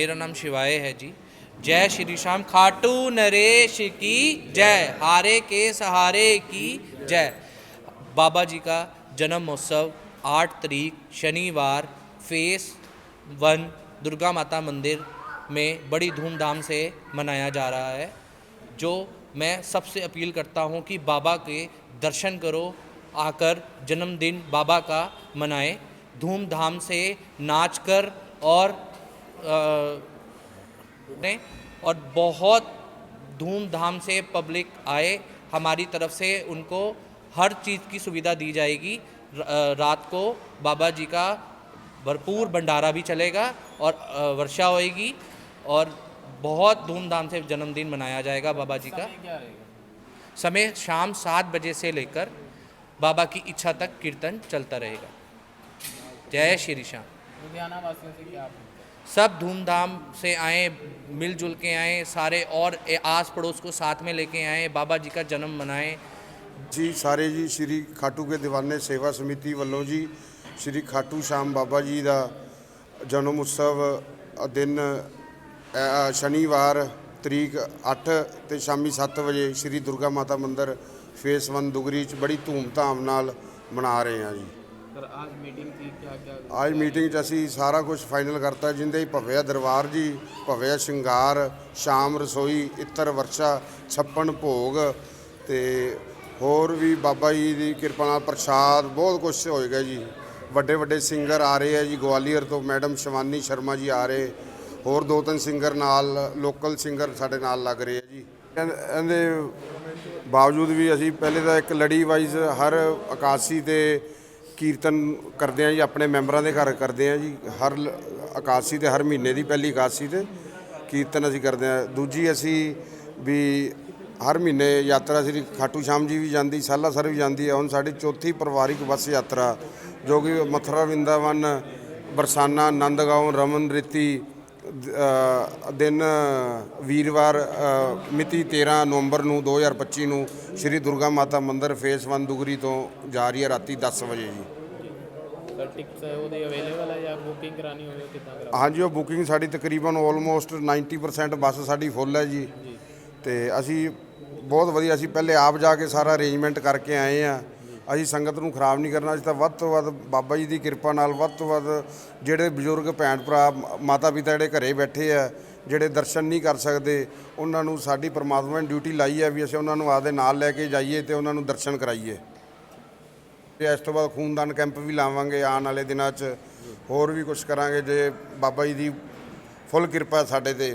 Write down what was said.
मेरा नाम शिवाय है जी। जय श्री श्याम। खाटू नरेश की जय। हारे के सहारे की जय। बाबा जी का जन्म महोत्सव आठ तारीख, शनिवार, फेस वन, दुर्गा माता मंदिर में बड़ी धूमधाम से मनाया जा रहा है, जो मैं सबसे अपील करता हूँ कि बाबा के दर्शन करो, आकर जन्मदिन बाबा का मनाएँ। धूमधाम से नाच कर और ने और बहुत धूमधाम से पब्लिक आए। हमारी तरफ़ से उनको हर चीज़ की सुविधा दी जाएगी। रात को बाबा जी का भरपूर भंडारा भी चलेगा और वर्षा होएगी और बहुत धूमधाम से जन्मदिन मनाया जाएगा बाबा जी का। समय शाम सात बजे से लेकर बाबा की इच्छा तक कीर्तन चलता रहेगा। जय श्री श्याम। लुधियाना वासियों से क्या सब धूमधाम से आए मिलजुल के आए सारे और ए- आस पड़ोस को साथ में लेके आए बाबा जी का जन्म मनाएं ਜੀ ਸਾਰੇ ਜੀ ਸ਼੍ਰੀ ਖਾਟੂ ਕੇ ਦੀਵਾਨੇ ਸੇਵਾ ਸਮਿਤੀ ਵੱਲੋਂ ਜੀ ਸ਼੍ਰੀ ਖਾਟੂ ਸ਼ਾਮ ਬਾਬਾ ਜੀ ਦਾ ਜਨਮ ਉਤਸਵ ਅ, ਦਿਨ ਅ, ਸ਼ਨੀਵਾਰ ਤਰੀਕ 8 ਤੇ ਸ਼ਾਮੀ 7 ਵਜੇ ਸ਼੍ਰੀ ਦੁਰਗਾ ਮਾਤਾ ਮੰਦਿਰ ਫੇਸ 1 ਦੁਗਰੀ ਚ ਬੜੀ ਧੂਮ-ਧਾਮ ਨਾਲ ਮਨਾ ਰਹੇ ਹਾਂ ਜੀ ਅੱਜ ਮੀਟਿੰਗ ਕੀ ਕਿਆ ਮੀਟਿੰਗ 'ਚ ਅਸੀਂ ਸਾਰਾ ਕੁਝ ਫਾਈਨਲ ਕਰਤਾ ਜਿੰਦੇ ਹੀ ਭਵਿਆ ਦਰਬਾਰ ਜੀ ਭਵਿਆ ਸ਼ਿੰਗਾਰ ਸ਼ਾਮ ਰਸੋਈ ਇੱਤਰ ਵਰਸ਼ਾ ਛੱਪਣ ਭੋਗ ਤੇ ਹੋਰ ਵੀ ਬਾਬਾ ਜੀ ਦੀ ਕਿਰਪਾ ਨਾਲ ਪ੍ਰਸ਼ਾਦ ਬਹੁਤ ਕੁਝ ਹੋਏਗਾ ਜੀ। ਵੱਡੇ ਵੱਡੇ ਸਿੰਗਰ ਆ ਰਹੇ ਆ ਜੀ ਗਵਾਲੀਅਰ ਤੋਂ ਮੈਡਮ ਸ਼ਿਵਾਨੀ ਸ਼ਰਮਾ ਜੀ ਆ ਰਹੇ ਹੋਰ ਦੋ ਤਿੰਨ ਸਿੰਗਰ ਨਾਲ ਲੋਕਲ ਸਿੰਗਰ ਸਾਡੇ ਨਾਲ ਲੱਗ ਰਹੇ ਆ ਜੀ। ਇਹਦੇ ਬਾਵਜੂਦ ਵੀ ਅਸੀਂ ਪਹਿਲੇ ਤਾਂ ਇੱਕ ਲੜੀ ਵਾਈਜ਼ ਹਰ 81 ਤੇ ਕੀਰਤਨ ਕਰਦੇ ਆ ਜੀ, ਆਪਣੇ ਮੈਂਬਰਾਂ ਦੇ ਘਰ ਕਰਦੇ ਆ ਜੀ। ਹਰ ਲ- ਇਕਾਦਸ਼ੀ ਤੇ ਹਰ ਮਹੀਨੇ ਦੀ ਪਹਿਲੀ ਇਕਾਦਸ਼ੀ ਤੇ ਕੀਰਤਨ ਅਸੀਂ ਕਰਦੇ ਆ। ਦੂਜੀ ਅਸੀਂ ਵੀ ਹਰ ਮਹੀਨੇ ਯਾਤਰਾ ਸ੍ਰੀ ਖਾਟੂ ਸ਼ਾਮ ਜੀ ਵੀ ਜਾਂਦੀ ਸਾਲਾਸਰ ਵੀ ਜਾਂਦੀ ਹੈ। ਹੁਣ ਸਾਡੀ ਚੌਥੀ ਪਰਿਵਾਰਿਕ ਬੱਸ ਯਾਤਰਾ, ਜੋ ਕਿ ਮਥੁਰਾ ਵਿੰਦਾਵਨ ਬਰਸਾਨਾ, ਨੰਦਗਾਉਂ, ਰਮਨ, ਰਿਤੀ ਦਿਨ ਵੀਰਵਾਰ ਮਿਤੀ 13 ਨਵੰਬਰ ਨੂੰ 2025 ਨੂੰ ਸ੍ਰੀ ਦੁਰਗਾ ਮਾਤਾ ਮੰਦਿਰ ਫੇਸ 1 ਦੁਗਰੀ ਤੋਂ ਜਾ ਰਹੀ ਹੈ ਰਾਤੀ 10 ਵਜੇ ਜੀ। ਟਿਕਟਸ ਉਹਦੇ ਹਾਂਜੀ ਉਹ ਬੁਕਿੰਗ ਸਾਡੀ ਤਕਰੀਬਨ ਆਲਮੋਸਟ 90% ਬੱਸ ਸਾਡੀ ਫੁੱਲ ਹੈ ਜੀ। ਤੇ ਅਸੀਂ ਬਹੁਤ ਵਧੀਆ ਅਸੀਂ ਪਹਿਲੇ ਆਪ ਜਾ ਕੇ ਸਾਰਾ ਅਰੇਂਜਮੈਂਟ ਕਰਕੇ ਆਏ ਆ ਅਸੀਂ ਸੰਗਤ ਨੂੰ ਖਰਾਬ ਨਹੀਂ ਕਰਨਾ ਅਸੀਂ ਤਾਂ ਵੱਧ ਤੋਂ ਵੱਧ ਬਾਬਾ ਜੀ ਦੀ ਕਿਰਪਾ ਨਾਲ ਵੱਧ ਤੋਂ ਵੱਧ ਜਿਹੜੇ ਬਜ਼ੁਰਗ ਭੈਣ ਭਰਾ ਮਾਤਾ ਪਿਤਾ ਜਿਹੜੇ ਘਰੇ ਬੈਠੇ ਆ ਜਿਹੜੇ ਦਰਸ਼ਨ ਨਹੀਂ ਕਰ ਸਕਦੇ ਉਹਨਾਂ ਨੂੰ ਸਾਡੀ ਪਰਮਾਤਮਾ ਨੇ ਡਿਊਟੀ ਲਾਈ ਹੈ ਵੀ ਅਸੀਂ ਉਹਨਾਂ ਨੂੰ ਆਦੇ ਨਾਲ ਲੈ ਕੇ ਜਾਈਏ ਤੇ ਉਹਨਾਂ ਨੂੰ ਦਰਸ਼ਨ ਕਰਾਈਏ। ਤੇ ਇਸ ਤੋਂ ਬਾਅਦ ਖੂਨਦਾਨ ਕੈਂਪ ਵੀ ਲਾਵਾਂਗੇ ਆਉਣ ਵਾਲੇ ਦਿਨਾਂ 'ਚ। ਹੋਰ ਵੀ ਕੁਝ ਕਰਾਂਗੇ ਜੇ ਬਾਬਾ ਜੀ ਦੀ ਫੁੱਲ ਕਿਰਪਾ ਸਾਡੇ ਤੇ।